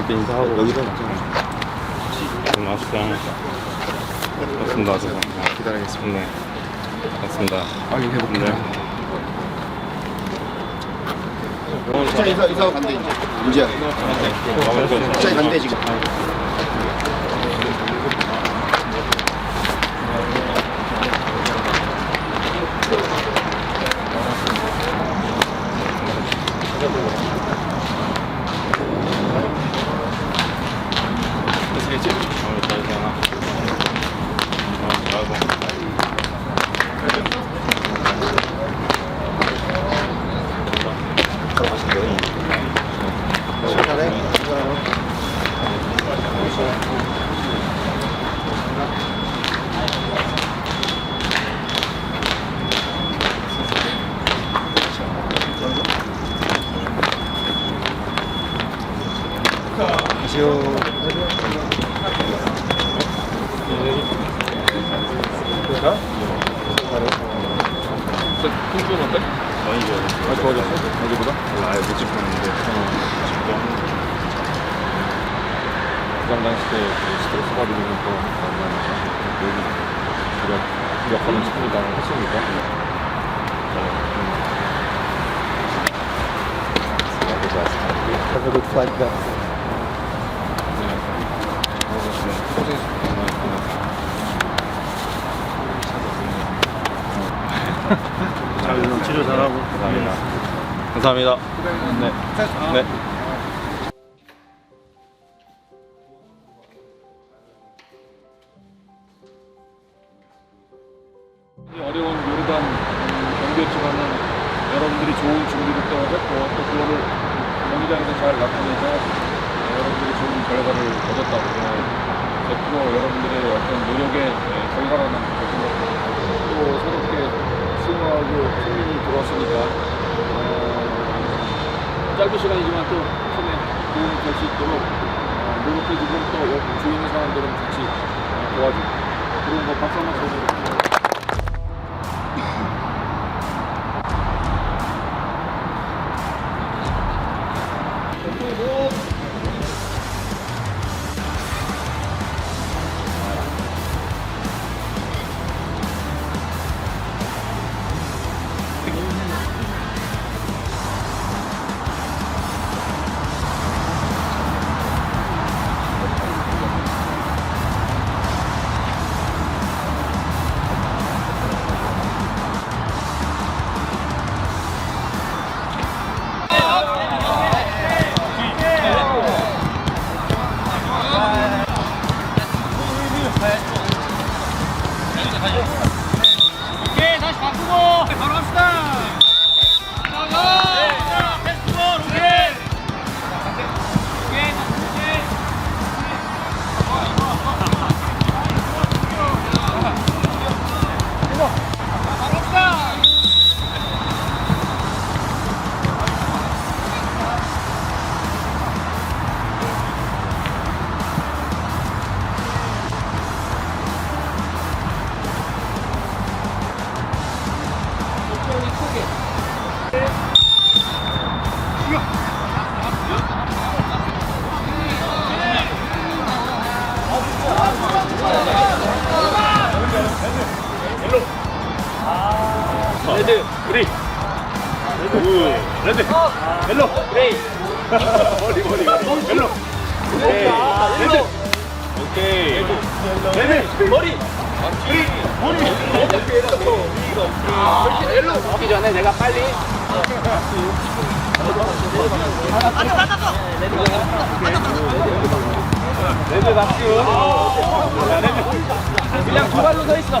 갈 때 인사하고 여기도 괜찮아요. 좀 아쉽다. 맞습니다. 저거. 기다리겠습니다. 네. 맞습니다. 빨리 해볼게요. 네. 자, 인사, 인사하고 간대, 이제. 문제야. 자, 간대, 지금. 오늘 잘 되나? 어, 잘하고. 잘해. 풍수는 어때? 많이 좋아졌어. 아, 좋아졌어? 어제보다? 몰라, 아예 못 찍혔는데. 집도 부산 당시 때 스트레스 받으면 또 여기 우리가 몇 번을 스프리다 했으니까. Have a good flight back. 잘 치료 잘하고 감사합니다. 감사합니다. 네. 네. 이 어려운 요르단 음, 경기였지만은 여러분들이 좋은 준비를 또 했고 또 그거를 경기장에서 잘 나타내서 어, 여러분들이 좋은 결과를 얻었다고 어, 100% 여러분들의 어떤 노력의 예, 결과라는 것으로 또 새롭게 수용하고 승민이 들어왔으니까 어, 짧은 시간이지만 또 팀에 도움이 될 수 있도록 어, 노력해주고 또 주위 있는 사람들은 같이 어, 도와주고 그런 거 박수 한번 쳐주세 레드, 우리. 레드. 멜로. 그레이 머리, 머리, 머리. 멜로. 오케이. 레드. 오케이. 레드. 머리. 먹기 전에 내가 빨리 레드 박수. 자, 레드. 그냥 두 발로 서 있어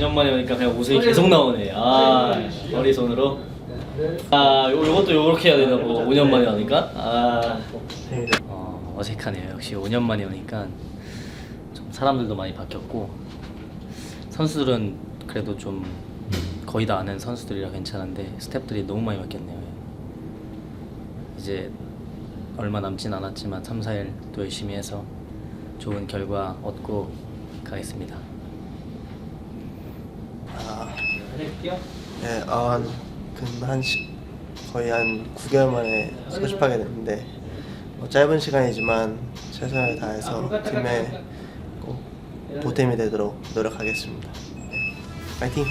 2년 만에 보니까 그냥 모습이 계속 나오네. 아, 머리손으로. 아, 요, 요것도 요렇게 해야 되나 보 5년 만에 하니까. 아. 어, 어색하네요. 역시 5년 만에 오니까 좀 사람들도 많이 바뀌었고 선수들은 그래도 좀 거의 다 아는 선수들이라 괜찮은데 스태프들이 너무 많이 바뀌었네요. 이제 얼마 남진 않았지만 3, 4일 또 열심히 해서 좋은 결과 얻고 가겠습니다. 네, 아, 한한 거의 한 9개월 만에 소집하게 됐는데 뭐 짧은 시간이지만 최선을 다해서 팀에 꼭 보탬이 되도록 노력하겠습니다. 파이팅!